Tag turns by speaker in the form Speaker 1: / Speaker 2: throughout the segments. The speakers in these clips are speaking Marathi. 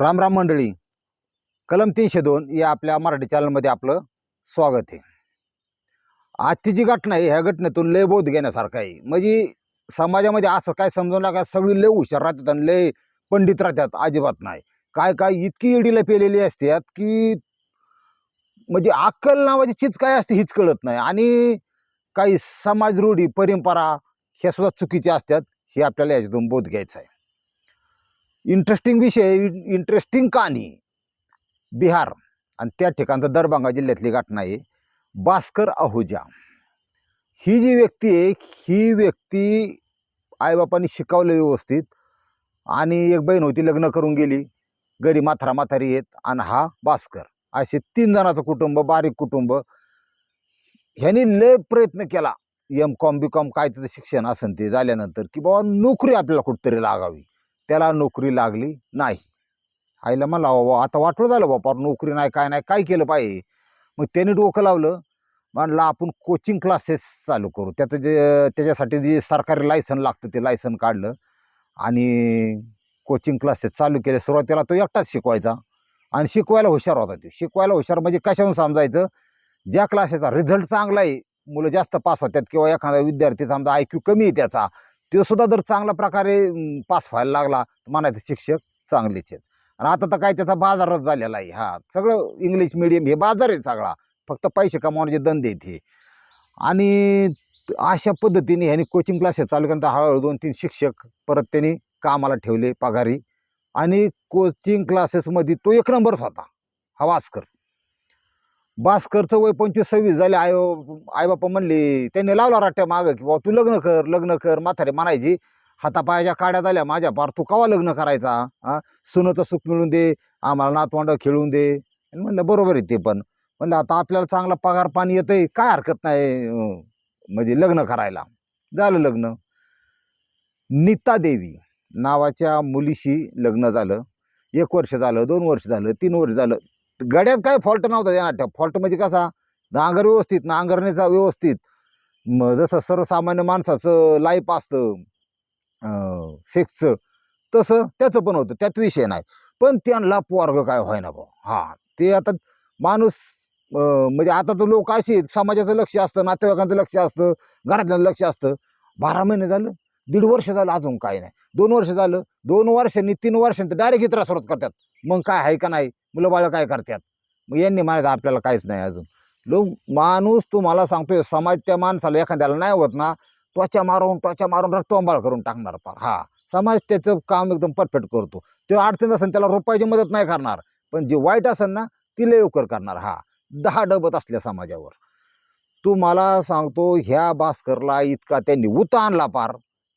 Speaker 1: राम राम मंडळी. कलम तीनशे दोन या आपल्या मराठी चॅनलमध्ये आपलं स्वागत आहे. आजची जी घटना आहे ह्या घटनेतून लय बोध घेण्यासारखं आहे. म्हणजे समाजामध्ये असं काय समजून नका सगळी लय हुशार राहतात आणि लय पंडित राहतात अजिबात नाही. काय काय इतकी इडीला पेलेली असतात की म्हणजे अक्कल नावाची चीज काय असते हीच कळत नाही. आणि काही समाज रूढी परंपरा ह्या सुद्धा चुकीच्या असतात हे आपल्याला याच्यातून बोध घ्यायचा आहे. इंटरेस्टिंग विषय इंटरेस्टिंग कहाणी. बिहार. आणि त्या ठिकाणचं दरभंगा जिल्ह्यातली घटना आहे. भास्कर आहुजा. ही जी व्यक्ती आहे ही व्यक्ती आईबापांनी शिकवलं व्यवस्थित. आणि एक बहीण होती लग्न करून गेली. घरी माथारा माथारी येत आणि हा भास्कर. असे तीन जणाचं कुटुंब बारीक कुटुंब. ह्यांनी लय प्रयत्न केला. एम कॉम बी कॉम काय तिथं शिक्षण असेल ते झाल्यानंतर की बाबा नोकरी आपल्याला कुठतरी लागावी. त्याला नोकरी लागली नाही. आईला म्हणला बाबा आता वाटलं झालं बापा नोकरी नाही काय नाही काय केलं पाहिजे मग त्याने डोकं लावलं म्हणलं आपण कोचिंग क्लासेस चालू करू. त्याचं जे त्याच्यासाठी जे सरकारी लायसन लागतं ते लायसन काढलं आणि कोचिंग क्लासेस चालू केले. सुरुवातीला तो एकटाच शिकवायचा आणि शिकवायला हुशार होता तो. शिकवायला हुशार म्हणजे कशाहून समजायचं? ज्या क्लासेसचा रिझल्ट चांगला आहे मुलं जास्त पास होतात किंवा एखादा विद्यार्थी समजा आय क्यू कमी आहे त्याचा तो सुद्धा जर चांगल्या प्रकारे पास व्हायला लागला तर म्हणायचं शिक्षक चांगलेच आहेत. आणि आता तर काय त्याचा बाजारच झालेला आहे. हा सगळं इंग्लिश मिडियम हे बाजार आहे सगळा. फक्त पैसे कमावण्याचे धंदे आहेत हे. आणि अशा पद्धतीने ह्यांनी कोचिंग क्लासेस चालू केल्यानंतर हळूहळू दोन तीन शिक्षक परत त्यांनी कामाला ठेवले पगारी. आणि कोचिंग क्लासेसमध्ये तो एक नंबरच होता हा वास्कर. भास्करचं वय पंचवीस सव्वीस झाले आय आईबापा म्हणले त्यांनी लावला राट्या मागं की बाबा तू लग्न कर लग्न कर म्हातारे म्हणायची हातापायाच्या काड्या झाल्या माझ्या पार तू कवा लग्न करायचा हा? सुनचं सुख मिळून दे आम्हाला नातवंड खेळून दे. म्हणलं बरोबर आहे ते पण. म्हणलं आता आपल्याला चांगला पगार पाणी येतंय काय हरकत नाही म्हणजे लग्न करायला. झालं लग्न. नीता देवी नावाच्या मुलीशी लग्न झालं. एक वर्ष झालं दोन वर्ष झालं तीन वर्ष झालं. गड्यात काय फॉल्ट नव्हता त्यांना फॉल्ट म्हणजे कसा? नांगर व्यवस्थित नांगरणीचा व्यवस्थित. जसं सर्वसामान्य माणसाचं लाईफ असतं सेक्सचं तसं त्याचं पण होतं. त्यात विषय नाही. पण त्यांना पोरग काय व्हायना भाऊ? हा ते आता माणूस म्हणजे आता तर लोक असे आहेत, समाजाचं लक्ष असतं नातेवाईकांचं लक्ष असतं घरातलं लक्ष असतं. बारा महिने झालं. दीड वर्ष झालं अजून काय नाही. दोन वर्ष झालं दोन वर्षांनी तीन वर्षांनी डायरेक्ट इतरा सुरुवात करतात. मग काय आहे का नाही? मुलं बाळं काय करतात? मग यांनी म्हणायचं आपल्याला काहीच नाही अजून. लोक माणूस तुम्हाला सांगतोय समाज त्या माणसाला एखाद्याला नाही होत ना त्वचा मारून त्वचा मारून रक्तंबाळ करून टाकणार फार. हा समाज त्याचं काम एकदम परफेक्ट करतो. ते अडचण असेल त्याला रुपयाची मदत नाही करणार. पण जे वाईट असेल ना ती लवकर करणार. हा दहा डबत असल्या समाजावर. तू मला सांगतो ह्या भास्करला इतका त्यांनी उता आणला पार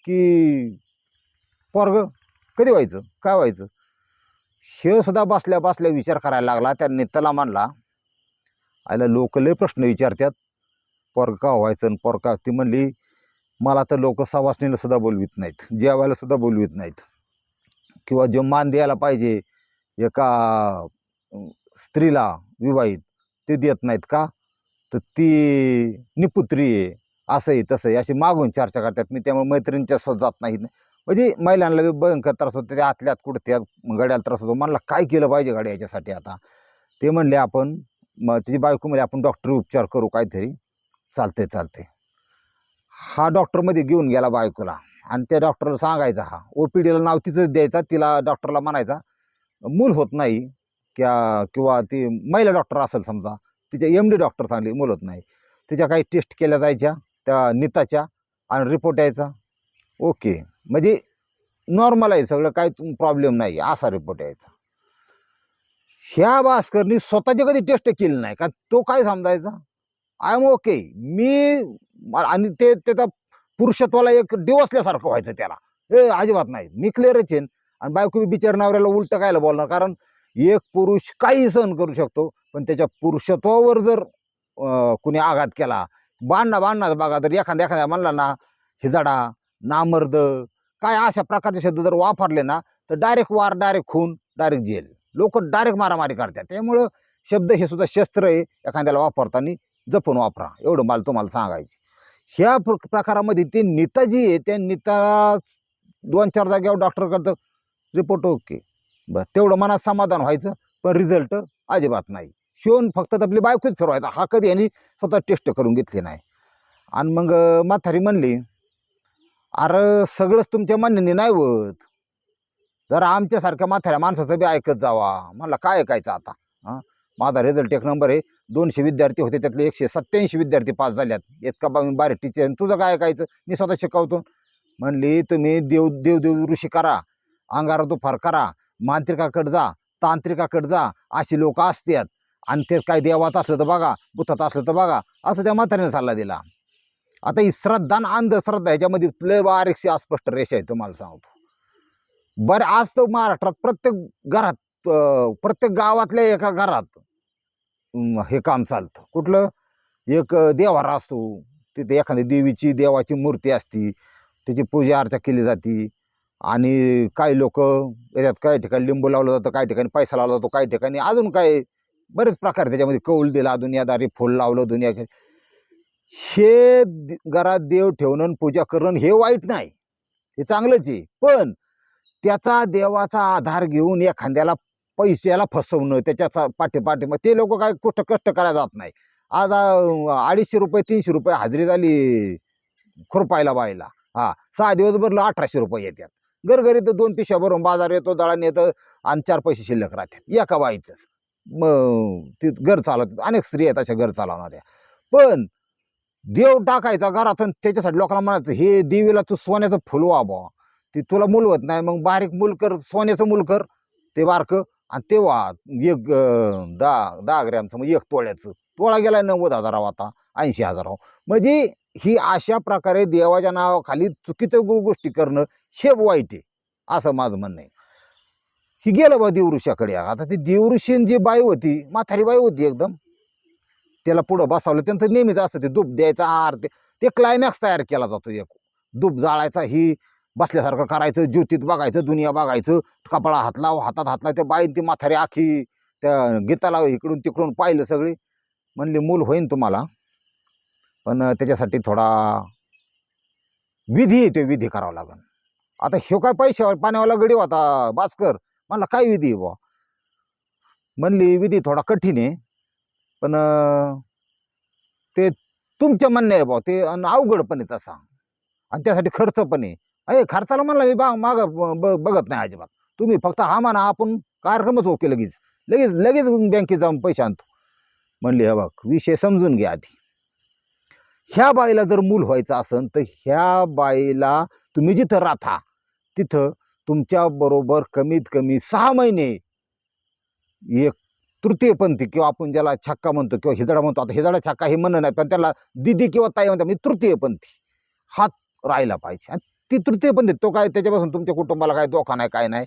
Speaker 1: की पोरग कधी व्हायचं? काय व्हायचं? शेवसुद्धा बसल्या बसल्या विचार करायला लागला. त्या नेत्याला म्हणला आयला लोक लय प्रश्न विचारतात. पोरग का व्हायचं आणि का? ती म्हणली मला तर लोक सवासणीला सुद्धा बोलवित नाहीत. जेवायला सुद्धा बोलवित नाहीत. किंवा जो मान द्यायला पाहिजे एका स्त्रीला विवाहित ते देत नाहीत का? तर ती निपुत्री आहे. असं आहे तसं आहे अशी मागून चर्चा करतात. मी त्यामुळे मैत्रिणीच्या स्वतः जात नाहीत म्हणजे महिलांना बी भयंकर त्रास होतो. त्या आतल्यात कुठं गड्याला त्रास होतो. म्हणला काय केलं पाहिजे गाडी याच्यासाठी आता? ते म्हणले आपण मग तिची बायको म्हणजे आपण डॉक्टरी उपचार करू काहीतरी. चालते चालते हा डॉक्टरमध्ये घेऊन गेला बायकोला. आणि त्या डॉक्टरला सांगायचा हा. ओ पी डीला नाव तिचंच द्यायचा तिला डॉक्टरला म्हणायचा मूल होत नाही. क्या किंवा ती महिला डॉक्टर असेल समजा तिच्या एम डी डॉक्टर चांगली मूल होत नाही. तिच्या काही टेस्ट केल्या जायच्या. त्या नीताच्या आणि रिपोर्ट यायचा. ओके म्हणजे नॉर्मल आहे सगळं काही प्रॉब्लेम नाही असा रिपोर्ट यायचा. ह्या भास्करनी स्वतःची कधी टेस्ट केली नाही का तो काय समजायचा? आय एम ओके मी मा- आणि ते त्याचा पुरुषत्वाला एक डिवसल्यासारखं व्हायचं त्याला. ए अजिबात नाही. मी क्लिअरच येईन आणि बायको बिचार नवऱ्याला उलटं कायला बोलणार? कारण एक पुरुष काही सहन करू शकतो पण त्याच्या पुरुषत्वावर जर कुणी आघात केला बांधणा बांधणार बघा तर एखाद्या एखाद्या म्हणला ना हिजाडा नामर्द काय अशा प्रकारचे शब्द जर वापरले ना तर डायरेक्ट वार डायरेक्ट खून डायरेक्ट जेल. लोक डायरेक्ट मारामारी करतात. त्यामुळं शब्द हे सुद्धा शस्त्र आहे एखाद्याला वापरताना जपून वापरा. एवढं मला तुम्हाला सांगायचं ह्या प्र- प्रकारामध्ये ते नेता जी आहे त्या नेता दोन चार जागेवर डॉक्टर करतं रिपोर्ट ओके बरं तेवढं मनात समाधान व्हायचं पण रिझल्ट अजिबात नाही. शिवून फक्त आपली बायकोच फिरवायचा. हा कधी यांनी स्वतः टेस्ट करून घेतली नाही. आणि मग म्हातारी म्हणली अरे सगळंच तुमच्या म्हणण्याने नाही होत. जर आमच्यासारख्या म्हाताऱ्या माणसाचं बी ऐकत जावा. मला काय ऐकायचं आता? हां? माझा रिझल्ट एक नंबर आहे. दोनशे विद्यार्थी होते त्यातले एकशे सत्याऐंशी विद्यार्थी पास झाल्यात. इतका बा बारे टीचर तुझं काय ऐकायचं? मी स्वतः शिकवतो. म्हणली तुम्ही देव देव देव ऋषी करा. अंगारा दुफार करा. मांत्रिकाकडे जा. तांत्रिकाकडे जा. अशी लोक असतात आणि ते काय देवाचं असलं तर बघा बुथाचं असलं तर बघा असं त्या म्हाताऱ्याने सल्ला दिला. आता ही श्रद्धा आणि अंधश्रद्धा ह्याच्यामध्ये लय बारीकशी अस्पष्ट रेषा आहे तुम्हाला सांगतो. बरं आज तर महाराष्ट्रात प्रत्येक घरात प्रत्येक गावातल्या एका घरात हे काम चालतं. कुठलं? एक देवार देवारा असतो. तिथे एखादी देवीची देवाची मूर्ती असती. त्याची पूजा अर्चा केली जाते. आणि काही लोक याच्यात काही ठिकाणी लिंबू लावलं जातं काही ठिकाणी पैसा लावला जातो काही ठिकाणी अजून काय बरेच प्रकार त्याच्यामध्ये कौल दिला दुनियादारी फुल लावलं दुनिया हे घरात देव ठेवणं आणि पूजा करणं हे वाईट नाही. हे चांगलंच आहे. पण त्याचा देवाचा आधार घेऊन एखाद्याला पैशाला फसवणं त्याच्या पाठीपाठी मग ते लोक काय कुठं कष्ट करायला जात नाही. आज अडीचशे रुपये तीनशे रुपये हजेरी झाली खुरपायला बायला हा सहा दिवस भरलं अठराशे रुपये येतात. घरघरी तर दोन पिशा भरून बाजार येतो दळण येतं आणि चार पैसे शिल्लक राहतात. एका बाईचंच. मग ते घर चालवतात. अनेक स्त्री आहेत अशा घर चालवणाऱ्या. पण देव टाकायचा घरात त्याच्यासाठी लोकांना म्हणायचं हे देवीला तू सोन्याचं फुल वाबा ते तुला मुलवत नाही मग बारीक मूल कर सोन्याचं मूल कर ते बारकं. आणि तेव्हा एक दहा दहा ग्रॅमचं मग एक तोळ्याचं. तोळा गेला नव्वद हजारावं आता ऐंशी हजारावर म्हणजे ही अशा प्रकारे देवाच्या नावाखाली चुकीचं गो- गोष्टी करणं शेप वाईट आहे. असं माझं म्हणणं आहे. ही गेलं बा देवऋषाकडे. आता ती देवऋषीन जी बाई होती म्हातारी बाई होती एकदम. त्याला पुढं बसवलं. त्यांचं नेहमीच असतं ते दूप द्यायचा आहार ते ते क्लायमॅक्स तयार केला जातो एक. दूप जाळायचा ही बसल्यासारखं करायचं ज्योतीत बघायचं दुनिया बघायचं. कपाळा हात लाव हातात हात लाव त्या बाई ती म्हातारी आखी त्या गीताला इकडून तिकडून पाहिलं सगळी. म्हणली मूल होईन तुम्हाला. पण त्याच्यासाठी थोडा विधी येतो ते विधी करावा लागेल आता ह्यो काय पैशावर पाण्यावाला गडी होता भास्कर. म्हणला काय विधी आहे बुवा? म्हणली विधी थोडा कठीण आहे पण ते तुमच्या म्हणणे आहे बुवा ते अवघड पण आहे तसा. आणि त्यासाठी खर्च पण आहे. अरे खर्चाला म्हणला मी बा माग बघत नाही अजिबात. तुम्ही फक्त हा म्हणा आपण कार्यक्रमच ओके लगेच. लगेच लगेच बँकेत जाऊन पैसे आणतो. म्हणली हे बघ विषय समजून घ्या आधी. ह्या बाईला जर मूल व्हायचं असेल तर ह्या बाईला तुम्ही जिथं राहता तिथं तुमच्याबरोबर कमीत कमी सहा महिने एक तृतीयपंथी किंवा आपण ज्याला छक्का म्हणतो किंवा हिजडा म्हणतो. आता हिजडा छक्का हे म्हणणं नाही पण त्याला दिदी किंवा ताई म्हणतात म्हणजे तृतीयपंथी हात राहिला पाहिजे. आणि ती तृतीयपंथी तो काय त्याच्यापासून तुमच्या कुटुंबाला काय धोका नाही काय नाही.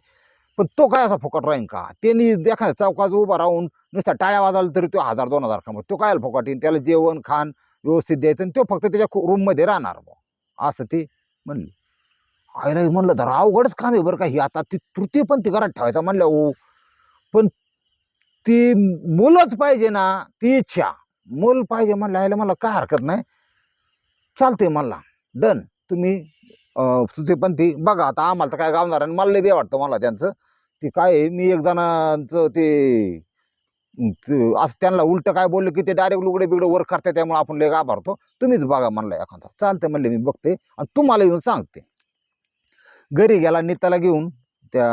Speaker 1: पण तो काय असा फुकट राहीन का? त्यांनी देखा चौकात उभा राहून नुसता टाळ्या वाजवला तरी तो हजार दोन हजार कमवतो. तो काय फुकट येईन? त्याला जेवण खाण व्यवस्थित द्यायचं आणि तो फक्त त्याच्या रूममध्ये राहणार बुवा. असं ती म्हणली. आईला म्हणलं तर अवघडच काम आहे बरं का ही. आता ती तृतीय पण ती घरात ठेवायचा म्हणलं ओ. पण ती मुलंच पाहिजे ना ती इच्छा. मूल पाहिजे म्हणलं आईला मला काय हरकत नाही. चालते मला डन. तुम्ही तृतीय पण ती बघा आता आम्हाला तर काय गावणार आणि मला लय बे वाटतं मला त्यांचं. ती काय आहे, मी एक जणांचं ते असं त्यांना उलट काय बोललं की ते डायरेक्ट लुगडे बिगडे वर करते त्यामुळे आपण लय गाभारतो तुम्हीच बघा म्हणलं एखादा. चालते म्हणले मी बघते आणि तुम्हाला येऊन सांगते. घरी गेला नीताला घेऊन त्या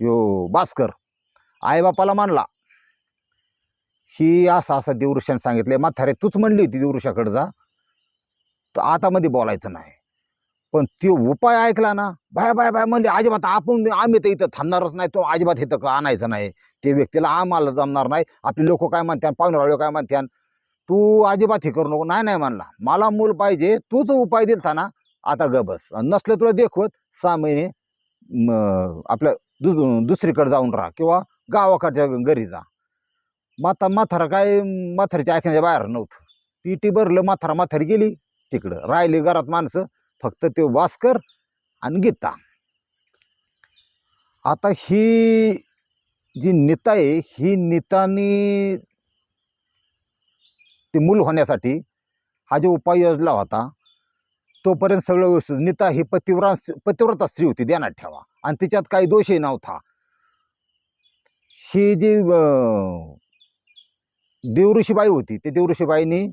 Speaker 1: त्यो भास्कर आईबापाला मानला. ही असं असं देवऋषाने सांगितले म्हातारे तूच म्हणली होती देवऋषाकडे जा. तर आतामध्ये बोलायचं नाही. पण तो उपाय ऐकला ना बाय बाय बाय म्हणजे अजिबात आपण आम्ही तर इथं थांबणारच नाही. तो अजिबात इथं का आणायचं नाही? ते व्यक्तीला आम्हाला जमणार नाही. आपले लोक काय म्हणतात पाहुणे काय म्हणतात तू अजिबात हे करू नको. नाही नाही म्हणला मला मूल पाहिजे. तूच उपाय दिलता ना आता ग बस. नसलं तुला देखवत सहा महिने आपल्या दु दुसरीकडे जाऊन राहा किंवा गावाकडच्या घरी जा. माता माथारा काय म्हातारीच्या ऐकण्याच्या बाहेर नव्हतं. पिटी भरलं माथारा माथारी गेली तिकडं. राहिली घरात माणसं फक्त ते वास्कर आणि गीता आता ही जी नीता आहे ही नीतानी ते मूल होण्यासाठी हा जो उपाय योजला होता तोपर्यंत सगळं व्यवस्थित. नीता ही पतिव्रा पतिव्रता स्त्री होती ध्यानात ठेवा. आणि तिच्यात काही दोषही नव्हता. ही जी देवऋषीबाई होती ते देवऋषीबाईनी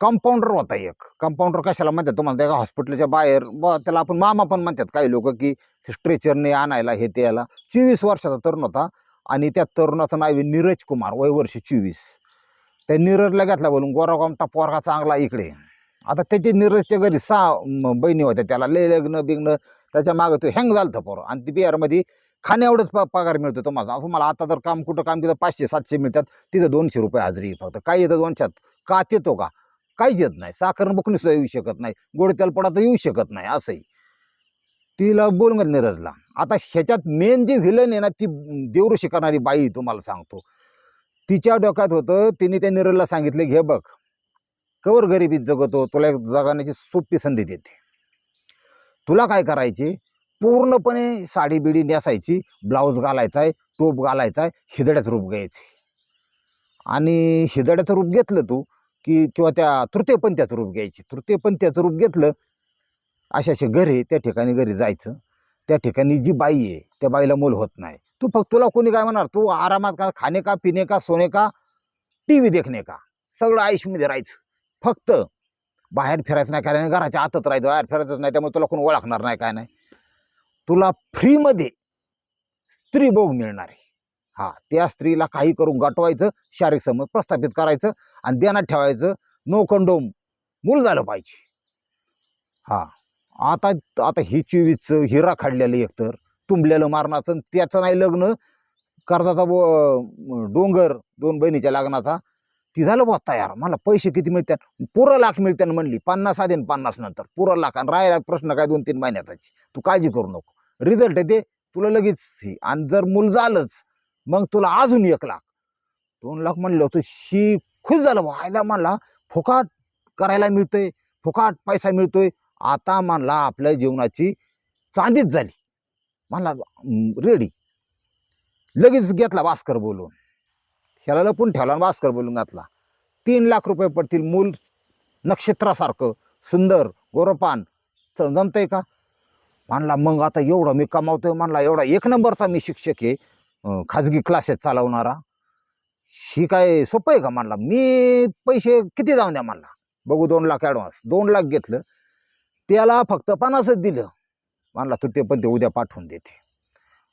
Speaker 1: कंपाऊंडर होता एक. कंपाऊंडर कशाला म्हणतात तुम्हाला? त्या हॉस्पिटलच्या बाहेर ब त्याला आपण मामा पण म्हणतात काही लोक की स्ट्रेचरने आणायला हे ते याला चोवीस वर्षाचा तरुण होता आणि त्या तरुणाचं नाव आहे नीरज कुमार वय वर्ष चोवीस. त्या नीरजला घेतला बोलून गोरागामटा पोरगा चांगला इकडे. आता त्याचे नीरजच्या घरी सहा बहिणी होत्या त्याला लय लग्न बिग्न त्याच्या मागं तो हँग झालं पोरं. आणि ती बिहारमध्ये खाण्या एवढंच प पगार मिळतो तो माझा असं मला आता तर काम कुठं काम केलं पाचशे सातशे मिळतात. तिथं दोनशे रुपये हजरी फक्त. काय येतं दोनशात का येतो का? काहीच येत नाही. साखर बुकणी सुद्धा येऊ शकत नाही. गोड तेलपडा तर येऊ शकत नाही. असंही. तिला बोलून घाल नीरजला. आता ह्याच्यात मेन जे व्हिलन आहे ना ती देवऋषी करणारी बाई तुम्हाला सांगतो. तिच्या डोक्यात होतं तिने त्या निरजला सांगितले घे बघ. कवर गरिबीत जगतो तुला एक जगण्याची सोपी संधी देते. तुला काय करायची? पूर्णपणे साडी बिडी नेसायची ब्लाऊज घालायचा आहे टोप घालायचा आहे हिदड्याचं रूप घ्यायची. आणि हिदड्याचं रूप घेतलं तू की किंवा त्या तृतीयपंथ्याचं रूप घ्यायची. तृतीयपंथ्याचं रूप घेतलं अशा असे घरी त्या ठिकाणी घरी जायचं. त्या ठिकाणी जी बाई आहे त्या बाईला मूल होत नाही. तू फक्त तुला कोणी काय म्हणणार? तू आरामात का खाणे का पिणे का सोने का टी व्ही देखणे का? सगळं आयुष्यमध्ये राहायचं. फक्त बाहेर फिरायचं नाही काय नाही घराच्या आतच राहायचं बाहेर फिरायचंच नाही त्यामुळे तुला कोण ओळखणार नाही काय नाही. तुला फ्रीमध्ये स्त्रीभोग मिळणार आहे. हा त्या स्त्रीला काही करून गाठवायचं शारीरिक संबंध प्रस्थापित करायचं आणि ध्यानात ठेवायचं नो कंडोम मूल झालं पाहिजे. हा आता आता ही चिवीचं हिरा खाडलेलं एकतर तुंबलेलं मारणाचं त्याचं नाही लग्न कर्जाचा डोंगर दोन बहिणीच्या लग्नाचा ती झालं बा तयार. मला पैसे किती मिळतात? पुरं लाख मिळतात म्हणली. पन्नास आधी आणि पन्नास नंतर. पुरं लाख. आणि राहायला प्रश्न काय दोन तीन महिन्याचाच तू काळजी करू नको. रिझल्ट आहे ते. तुला लगेच हे. आणि जर मूल झालंच मग तुला अजून एक लाख. दोन लाख म्हणलं होतं. शी खुश झालं व्हायला मला फुकाट करायला मिळतोय. फुकाट पैसा मिळतोय. आता मला आपल्या जीवनाची चांदीच झाली. मला रेडी लगेच घेतला भास्कर बोलून. ह्याला लपून ठेवला आणि भास्कर बोलून घातला. तीन लाख रुपये पडतील मूल नक्षत्रासारखं सुंदर गोरपान. जमतंय का? म्हणला मग आता एवढं मी कमावतोय. म्हणला एवढा एक नंबरचा मी शिक्षक आहे खाजगी क्लासेस चालवणारा. ही काय सोपं आहे का? म्हणला मी पैसे किती जाऊन द्या? म्हणला बघू दोन लाख ॲडव्हान्स दोन लाख घेतलं. त्याला फक्त पन्नासच दिलं. म्हणला तू ते पण ते उद्या पाठवून देते.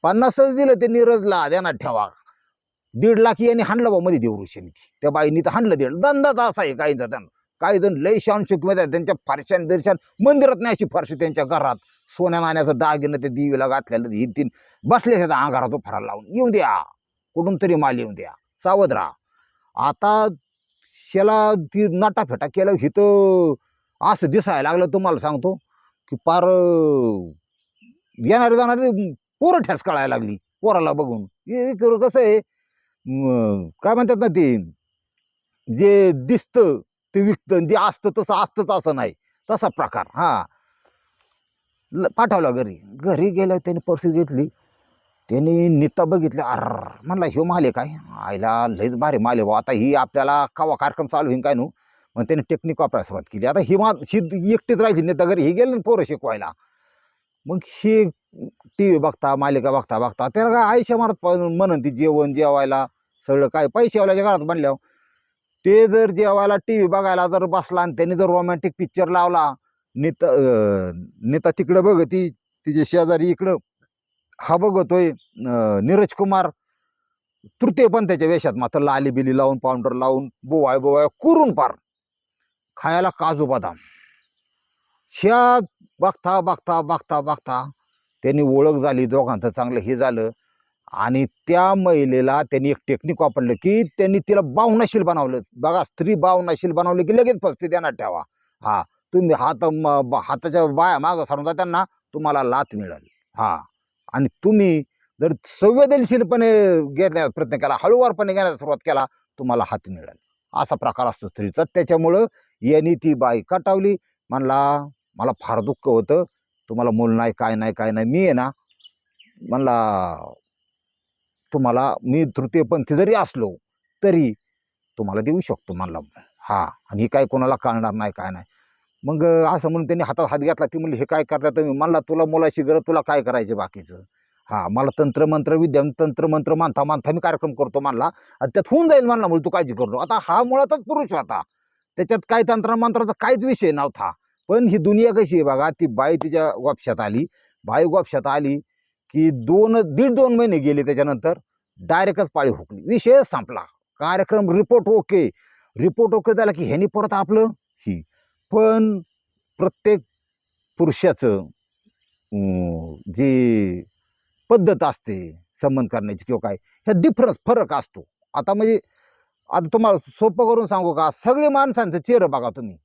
Speaker 1: पन्नासच दिलं ते नीरजला देणार ठेवा. दीड लाख यांनी हाणलं बा मध्ये देवऋषीने त्या बाईनी तर हाणलं दीड. दंदाच असा आहे काही जण. काही जण लय शानमध्ये त्यांच्या फारशान दर्शन मंदिरात नाही अशी फारशी त्यांच्या घरात. सोन्या नाण्याचं दागिनं ते दिवेला घातलेलं ही तीन. बसले त्या अंगारात तो फरार लावून. येऊन द्या. कुठून तरी माल येऊन द्या. सावध राहा. आता शेला ती नाटाफेटा केलं हिथं असं दिसायला लागलं तुम्हाला सांगतो की पार येणारे जाणारे पोरं ठेस कळायला लागली. पोराला बघून. हे करू कसं आहे? काय म्हणतात ना ते? जे दिसतं ते विकतं जे असतं तसं असतंच असं नाही. तसा प्रकार. हा. ल- पाठवला घरी. घरी गेलं त्याने पर्सी घेतली. त्याने नेता बघितली. अर म्हणला ह्यो माले आहे काय? आईला लयच भारी माले आहे आता ही आपल्याला कवा कार्यक्रम चालू होईन काय नू? मग त्याने टेक्निक वापरायला सुरुवात केली. आता ही मा ही एकटीच राहायची नेता घरी. ही गेली पोरं शिकवायला. मग ही टी व्ही बघता मालिका बघता बघता. त्याला काय आयुष्य मारत म्हणून ती जेवण जेवायला सगळं काय? पैसेवाल्याच्या घरात बनल्या ते जर जेवायला टी व्ही बघायला जर बसला आणि त्यांनी जर रोमॅन्टिक पिक्चर लावला नेता नेता तिकडं बघती तिचे शेजारी इकडं. हा बघतोय नीरज कुमार. तृतीय पण त्याच्या वेशात मात्र लाली बिली लावून पावडर लावून बोवाय बोवाय कुरून पार. खायला काजू बदाम. ह्या बघता बघता बघता बघता त्यांनी ओळख झाली दोघांचं चांगलं हे झालं. आणि त्या महिलेला त्यांनी एक टेक्निक वापरलं की त्यांनी तिला बावनाशील बनवलं. बघा स्त्री बावनाशील बनवली की लगेच फसते त्यांना ठेवा. हा तुम्ही हात हाताच्या बाया मागं सारून त्यांना तुम्हाला लात मिळेल. हा आणि तुम्ही जर संवेदनशीलपणे घेण्याचा प्रयत्न केला हळूवारपणे घेण्याचा सुरुवात केला तुम्हाला हात मिळेल. असा प्रकार असतो स्त्रीचा. त्याच्यामुळं यांनी ती बाई कटावली. म्हणला मला फार दुःख होतं. तुम्हाला मूल नाही काय नाही काय नाही. मी आहे ना म्हणला तुम्हाला मी तृतीयपंथी जरी असलो तरी तुम्हाला देऊ शकतो म्हणला. हा आणि हे काय कोणाला कळणार नाही काय नाही. मग असं म्हणून त्यांनी हातात हात घातला. ती म्हणली हे काय करता तुम्ही? म्हणला तुला मुलाशी गरज तुला काय करायचे बाकीचं? हा मला तंत्र मंत्र विद्या तंत्र मंत्र मानता मानता मी कार्यक्रम करतो म्हणला. आणि त्यात होऊन जाईल म्हणला म्हणून तू काळजी करतो आता हा मुळातच पुरुष होता. त्याच्यात काय तंत्र मंत्राचा काहीच विषय नव्हता. पण ही दुनिया कशी आहे बघा ती बाई तिच्या गोपशात आली. बाई गोपशात आली की दोन दीड दोन महिने गेले त्याच्यानंतर डायरेक्टच पाळी हुकली. विषय संपला. कार्यक्रम रिपोर्ट ओके रिपोर्ट ओके झाला की ह्यानी परत आपलं ही. पण प्रत्येक पुरुषाचं जे जी पद्धत असते संबंध करण्याची किंवा काय ह्या डिफरन्स फरक असतो. आता म्हणजे आता तुम्हाला सोपं करून सांगू का? सगळे माणसांचं चेहरं बघा तुम्ही.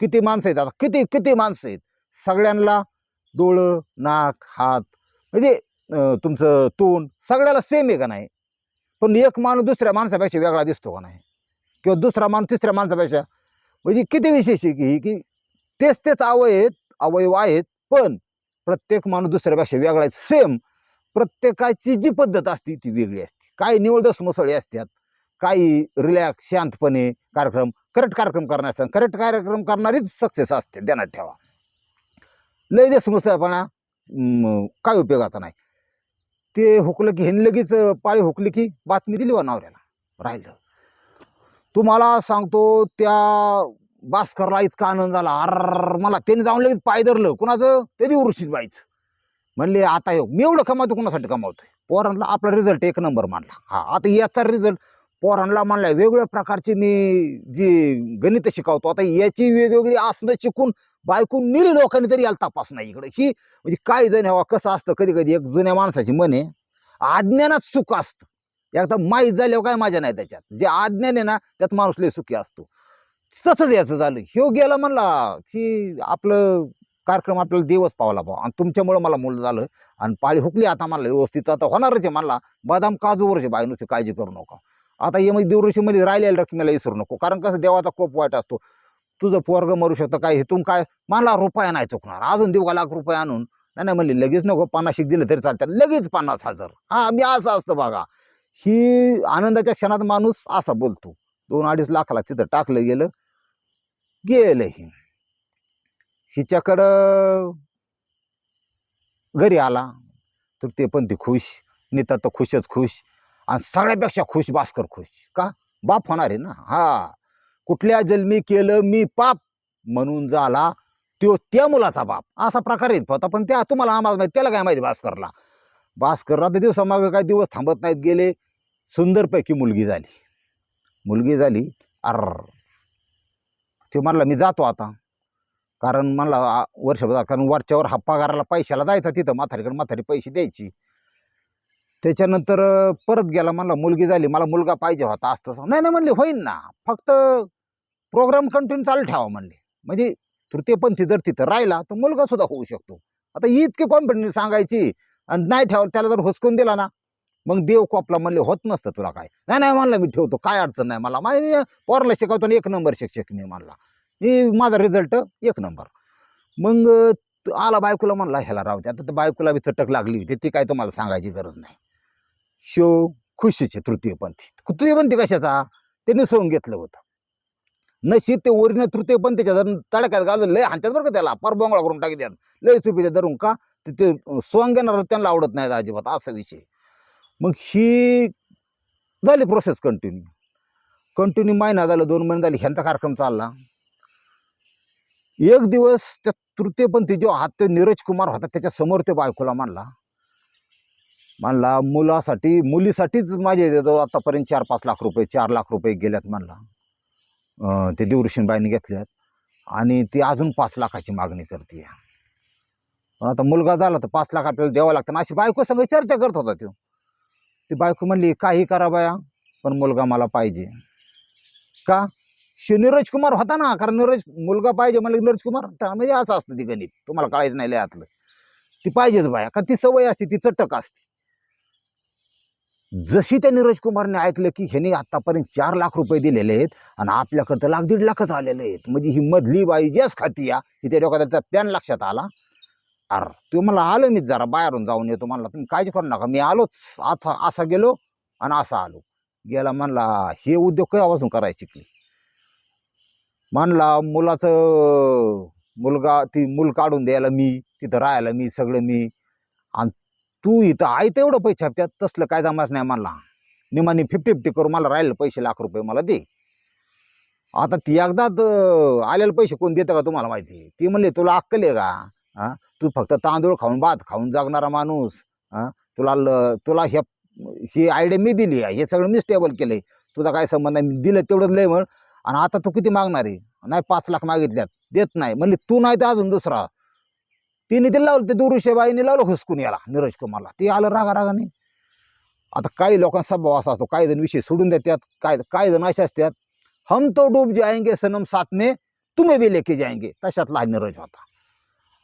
Speaker 1: किती माणसं आहेत आता? किती किती माणसं आहेत? सगळ्यांना डोळं नाक हात म्हणजे तुमचं तोंड सगळ्याला सेम आहे का नाही? पण एक माणूस दुसऱ्या माणसापेक्षा वेगळा दिसतो का नाही? किंवा दुसरा माणूस तिसऱ्या माणसापेक्षा म्हणजे किती विशेष आहे की ही की तेच तेच आवयत अवयव आहेत पण प्रत्येक माणूस दुसऱ्यापेक्षा वेगळा आहे. सेम प्रत्येकाची जी पद्धत असते ती वेगळी असते. काही निवडदस मुसळी असतात. काही रिलॅक्स शांतपणे कार्यक्रम करेक्ट कार्यक्रम करणार असतात करेक्ट कार्यक्रम करणारीच सक्सेस असते ध्यानात ठेवा. लय देश मुसळपणा काय उपयोगाचा नाही. ते हुकलं की ह्यांनी लगेच पाळी हुकली की बातमी दिली वा नवऱ्याला राहिलं. तुम्हाला सांगतो त्या भास्करला इतका आनंद झाला अर मला त्याने जाऊन लगेच पाय धरलं कुणाचं? त्याने उरुषित व्हायचं म्हणले आता येऊ मी एवढं कमावतो कुणासाठी कमावतोय? पोरांना आपला रिझल्ट एक नंबर मांडला. हा आता याचा रिझल्ट पोरांना म्हणलं वेगवेगळ्या प्रकारची मी जी गणित शिकवतो आता याची वेगवेगळी आसनं शिकून बायकून निरी लोकांनी तरी याला तपास नाही इकडे. ही म्हणजे काय जण हवा कसं असतं कधी कधी एक जुन्या माणसाची म्हणे आज्ञानात अज्ञानात सुख असतं. एकदा माहीत झाल्यावर काय माझ्या नाही त्याच्यात. जे अज्ञान आहे ना त्यात माणूस लय सुखी असतो. तसंच याचं झालं. ह्यो गेला म्हणला की आपलं कार्यक्रम आपल्याला देवच पावला पाव आणि तुमच्यामुळं मला मुलं झालं. आणि पाळी हुकली आता मला व्यवस्थित. आता होणारच आहे म्हणला बदाम काजूवरचे बाय नुसती काळजी करू नका. आता हे म्हणजे देवऋषीमध्ये म्हणजे राहिलेल्या रकमेला विसरू नको. कारण कसं देवाचा कोप वाईट असतो. तुझं पोरग मरू शकतं काय? हेतून काय? मला रुपया नाही चुकणार. अजून देऊ का लाख रुपये आणून? नाही नाही म्हणले लगेच नको. पन्नाशिक दिलं तरी चालतं. लगेच पन्नास हजार. हा मी असं असतं बघा. ही आनंदाच्या क्षणात माणूस असा बोलतो. दोन अडीच लाखाला तिथं टाकलं गेलं. गेलं ही. हिच्याकडं घरी आला. तर ते पण ती खुश. नीता तर खुशच खुश. आणि सगळ्यापेक्षा खुश भास्कर खुश. का? बाप होणार आहे ना? हा. कुठल्या जन्मी केलं मी पाप म्हणून झाला त्यो त्या मुलाचा बाप. असा प्रकार येत होता. पण त्या तुम्हाला आम्हाला माहिती त्याला काय माहिती भास्करला? भास्कर रात्री दिवसामागे काही दिवस थांबत नाहीत गेले. सुंदरपैकी मुलगी झाली. मुलगी झाली. अर ते म्हणला मी जातो आता. कारण मला वर्षभर कारण वरच्यावर हप्पा पगाराला पैशाला जायचा तिथं. म्हातारीकडे म्हातारी पैसे द्यायची. त्याच्यानंतर परत गेला म्हणला मुलगी झाली मला मुलगा पाहिजे होता असं तसं. नाही नाही म्हणले होईन ना. फक्त प्रोग्राम कंटिन्यू चालू ठेवा म्हणले. म्हणजे तृतीयपंथी जर तिथं राहिला तर मुलगा सुद्धा होऊ शकतो. आता इतकी कॉन्फिडन्स सांगायची आणि नाही ठेवा त्याला जर हुसकून दिला ना मग देव कोपला म्हणले होत नसतं तुला काय. नाही नाही म्हणलं मी ठेवतो काय अडचण नाही मला. माझ्या पोरला शिकवतो आणि एक नंबर शिक्षक मी म्हणला. मी माझा रिझल्ट एक नंबर. मग आला बायकोला म्हणला ह्याला राहू दे. आता त्या बायकोला बी चटक लागली होती ती काय तुम्हाला सांगायची गरज नाही. शो खुशीचे तृतीयपंथी तृतीयपंथी कशाचा? त्यांनी निसवून घेतलं होतं. नशीब ते ओरिजिनल तृतीयपंथीच्या धरून तडक्यात घालून लय हाणतात बरं का त्याला. पर बोंगळा करून टाकी द्या लय चुपीचे धरून का? ते- सोंग घेणार त्यांना आवडत नाही अजिबात. असा विषय. मग ही झाली प्रोसेस कंटिन्यू कंटिन्यू महिना झालं दोन महिने झाले ह्यांचा कार्यक्रम चालला. एक दिवस त्या तृतीयपंथी जो हात तो नीरज कुमार होता त्याच्यासमोर ते बायकोला मानला. म्हणला मुलासाठी मुलीसाठीच माझे जवळ आतापर्यंत चार पाच लाख रुपये चार लाख रुपये गेल्यात म्हणला. ते देवऋषींबाईंनी घेतल्यात. आणि ती अजून पाच लाखाची मागणी करते. पण आता मुलगा झाला तर पाच लाख आपल्याला द्यावं लागतं. अशी बायको सगळी चर्चा करत होता तो ती बायको म्हणली काही करा बाया पण मुलगा मला पाहिजे. का? शिव नीरज कुमार होता ना कारण नीरज मुलगा पाहिजे म्हणलं नीरज कुमार म्हणजे असं असतं ती गणित. तुम्हाला कळायचं नाही लयातलं ती पाहिजेच बाया कारण ती सवय असते ती चटक असते. जशी त्या नीरज कुमारने ऐकलं की ह्याने आतापर्यंत चार लाख रुपये दिलेले आहेत आणि आपल्याकडं तर लाख दीड लाखच आलेले आहेत. म्हणजे ही मधली बाई जेच खाती या ही? त्या डोक्यात त्याचा प्लॅन लक्षात आला. अर तू मला आलो मी जरा बाहेरून जाऊन येतो म्हणला तुम्ही काळजी करू नका मी आलोच. आता असा गेलो आणि असा आलो. गेला म्हणला हे उद्योग केव्हापासून करायची की? म्हणला मुलाचं मुलगा ती मूल काढून द्यायला मी तिथं राहायला मी सगळं मी. आणि तू इथं आहे तेवढं पैसे हप्त्यात तसलं काय जमाच नाही मला निमानी फिफ्टी फिफ्टी करून मला राहिले पैसे लाख रुपये मला दे. आता ती एकदाच आलेले पैसे कोण देतं का तुम्हाला माहिती? ती म्हणले तुला अक्कल आहे का? हां? तू फक्त तांदूळ खाऊन भात खाऊन जगणारा माणूस. हां? तुला ल- तुला ह्या ही आयडिया मी दिली आहे. हे सगळं मी स्टेबल आहे तुझा काय संबंध नाही दिलं तेवढं लय म्हण. आणि आता तू किती मागणार आहे? नाही पाच लाख मागितल्यात. देत नाही. म्हणले तू नाही तर अजून दुसरा. तिने ते लावलं ते दुरुषेबाईने लावलं हुसकून याला नीरज कुमारला. ते आलं रागा रागाने आता काही लोकांचा स्वभाव असा असतो काही जण विषय सोडून देतात काय काही जण असे असतात हम तो डूब जाएंगे सनम साथ में तुम्ही भी लेके जाएंगे तशातला हा नीरज होता.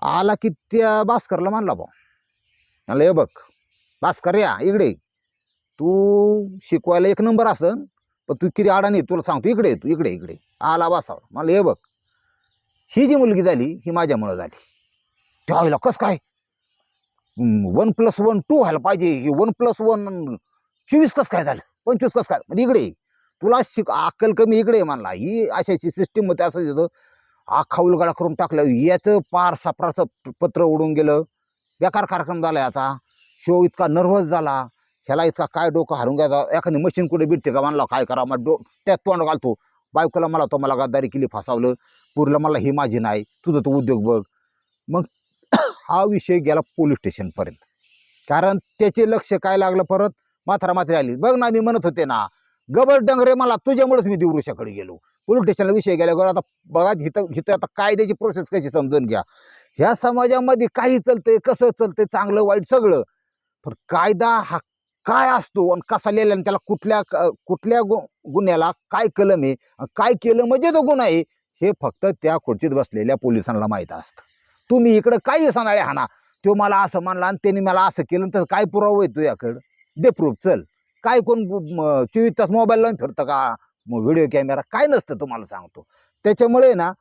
Speaker 1: आला की त्या भास्करला मानला भाऊ. म्हणलं हे बघ भास्कर या इकडे तू शिकवायला एक नंबर असन पण तू किती अडाणी तुला सांगतो इकडे तू इकडे इकडे आला बसावर मला हे बघ ही जी मुलगी झाली ही माझ्यामुळं झाली. त्यावेळेला कसं काय? वन प्लस वन टू व्हायला पाहिजे. वन प्लस वन चोवीस कसं काय झालं? पंचवीस कसं काय? म्हणजे इकडे तुला शिक अक्कल कमी इकडे आहे ही अशाची सिस्टीम होते असं येतं. अख्खा उलगडा करून टाकलं. याचं पार सापराचं पत्र उडून गेलं. बेकार कार्यक्रम झाला याचा. शो इतका नर्वस झाला. ह्याला इतका काय डोकं हरून घ्यायचा? एखादी मशीन कुठे भेटते का मानला काय करा? मग डो त्यात तोंड घालतो. बायकोला मला तो मला गद्दारी केली फसावलं. पुरलं मला ही माझी नाही. तुझं तो उद्योग बघ. मग हा विषय गेला पोलीस स्टेशनपर्यंत. कारण त्याचे लक्ष काय लागलं परत? माथरा माथरी आली. बघ ना मी म्हणत होते ना गबर डंगरे मला तुझ्यामुळेच मी दिवृषाकडे गेलो. पोलीस स्टेशनला विषय गेल्यावर आता बघा हिथं हिथं आता कायद्याची प्रोसेस कशी समजून घ्या. ह्या समाजामध्ये काही चालतंय कसं चालतंय चांगलं वाईट सगळं. पण कायदा हा काय असतो आणि कसा लिहिला आणि त्याला कुठल्या क- कुठल्या गु गुन्ह्याला काय कलम आहे आणि काय केलं म्हणजे तो गुन्हा आहे हे फक्त त्या खुर्चीत बसलेल्या पोलिसांना माहीत असतं. तुम्ही इकडं काही सणाळे हाना. तो मला असं म्हणला आणि त्यांनी मला असं केलं तर काय पुरावा आहे तुझ्याकडं? दे प्रूफ चल. काय कोण चोवीस तास मोबाईल लावून फिरतं का? व्हिडिओ कॅमेरा काय नसतं तुम्हाला सांगतो. त्याच्यामुळे ना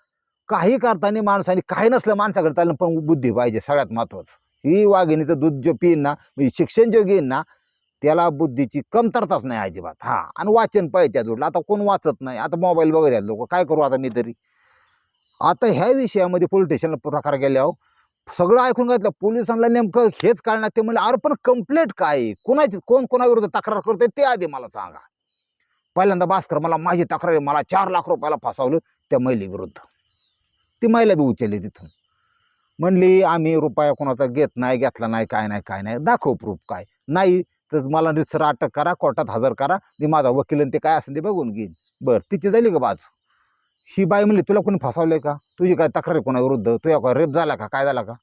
Speaker 1: काही करताना माणसाने काही नसलं माणसाकडे चाललं पण बुद्धी पाहिजे सगळ्यात महत्त्वाचं ही वाघिणीचं दूध जो पिईन ना म्हणजे शिक्षण जो घेईन ना त्याला बुद्धीची कमतरताच नाही अजिबात. हां आणि वाचन पाहिजे त्या जोडलं. आता कोण वाचत नाही? आता मोबाईल बघत आहेत लोक. काय करू आता मी तरी? आता ह्या विषयामध्ये पोलीस स्टेशनला प्रकार गेल्यावर सगळं ऐकून घेतलं. पोलिसांना नेमकं हेच काढणार ते म्हणले अरे पण कंप्लेंट काय? कोणाची कोण कोणाविरुद्ध तक्रार करते ते आधी मला सांगा. पहिल्यांदा भास्कर मला माझी तक्रार आहे मला चार लाख रुपयाला फसवलं त्या महिलेविरुद्ध. ती महिला बी उचलली तिथून. म्हणली आम्ही रुपया कोणाचा घेत नाही घेतला नाही काय नाही काय नाही. दाखव प्रूफ काय. नाही तर मला निसर अटक करा कोर्टात हजर करा. मी माझा वकील ते काय असेल ते बघून घेईन. बरं तिची झाली का बाजू? ही बाई म्हणली तुला कोणी आहे का? तुझी काय तक्रार आहे कोणाविरुद्ध तुझ्या काय रेप झाला का? काय झाला का?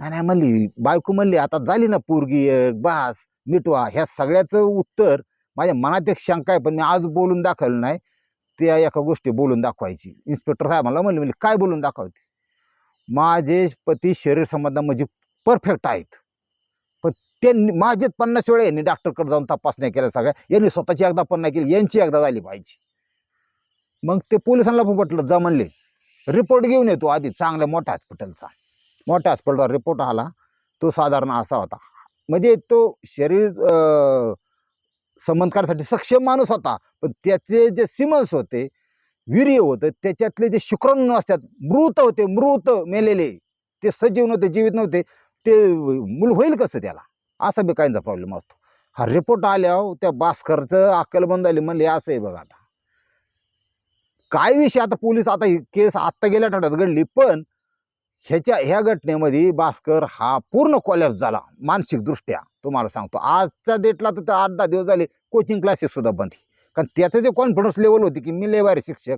Speaker 1: नाही नाही म्हणली बायको म्हणली आता झाली ना पोरगी एक बास मिटवा. ह्या सगळ्याचं उत्तर माझ्या मनात एक शंका आहे पण मी आज बोलून दाखवलं नाही. त्या एका गोष्टी बोलून दाखवायची. इन्स्पेक्टर साहेबांना म्हणले म्हणले काय बोलून दाखवते? माझे पती शरीर संबंधा म्हणजे परफेक्ट आहेत. पण त्यांनी माझे पन्नास वेळा यांनी डॉक्टरकडे जाऊन तपासण्या केल्या सगळ्या. यांनी स्वतःची एकदा पण नाही केली यांची एकदा झाली पाहिजे. मग ते पोलिसांना पण पटलं जा म्हणले. रिपोर्ट घेऊन येतो आधी चांगल्या मोठ्या हॉस्पिटलचा मोठ्या हॉस्पिटलचा रिपोर्ट आला तो साधारण असा होता. म्हणजे तो शरीर संबंध संबंधकारासाठी सक्षम माणूस होता पण त्याचे जे सिमन्स होते वीर्य होतं त्याच्यातले जे शुक्राणू असतात मृत होते मृत मेलेले. ते सजीव नव्हते जीवित नव्हते ते मूल होईल कसं त्याला? असा बी काहींचा प्रॉब्लेम असतो. हा रिपोर्ट आल्यावर त्या भास्करचं अक्कल बंद झाली म्हणले असं आहे बघा आता. काय विषय? आता पोलीस आता ही केस आत्ता गेल्या आठवड्यात घडली पण ह्याच्या ह्या घटनेमध्ये भास्कर हा पूर्ण कॉलॅप्स झाला मानसिकदृष्ट्या. तुम्हाला सांगतो आजच्या डेटला तर आठ दहा दिवस झाले कोचिंग क्लासेस सुद्धा बंद कारण त्याचं जे कॉन्फिडन्स लेवल होती की मी लेवारे शिक्षक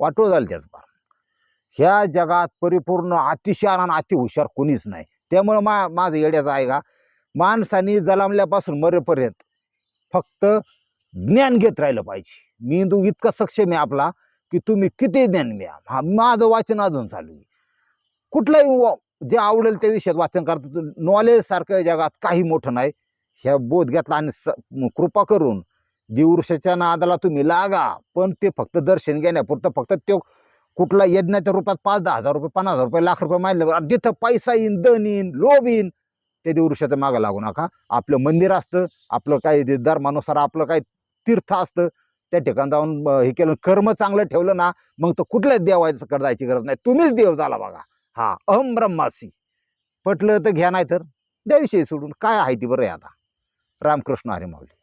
Speaker 1: वाटो झालं त्याच फार ह्या जगात परिपूर्ण अतिशहार आणि अतिहुशार कोणीच नाही. त्यामुळं मा माझं येड्याचं आहे का माणसाने जलामल्यापासून मरेपर्यंत फक्त ज्ञान घेत राहिलं पाहिजे. मेंदू इतका सक्षम आहे आपला की तुम्ही किती ज्ञान घ्या. हा माझं वाचन अजून चालू आहे. कुठलाही व- जे आवडेल त्या विषयात वाचन करतो नॉलेज सारखं जगात काही मोठं नाही. ह्या बोध घेतला आणि स कृपा करून दिवृषाच्या नादाला तुम्ही लागा. पण ते फक्त दर्शन घेण्यापुरतं फक्त ते कुठला यज्ञाच्या रूपात पाच दहा हजार रुपये पन्नास हजार रुपये लाख रुपये मानले जिथं पैसा येईन दन येईन लोभ येईन ते दिवृषाच्या मागं लागू नका. आपलं मंदिर असतं आपलं काही धर्मानुसार आपलं काही तीर्थ असतं त्या ठिकाणी जाऊन हे केलं. कर्म चांगलं ठेवलं ना मग तर कुठल्याच देवायचं जायची गरज नाही. तुम्हीच देव झाला बघा. हा अहम ब्रह्मासी. पटलं तर घ्या नाही तर द्या सोडून. काय आहे ती बरं आता? रामकृष्ण हरी माऊली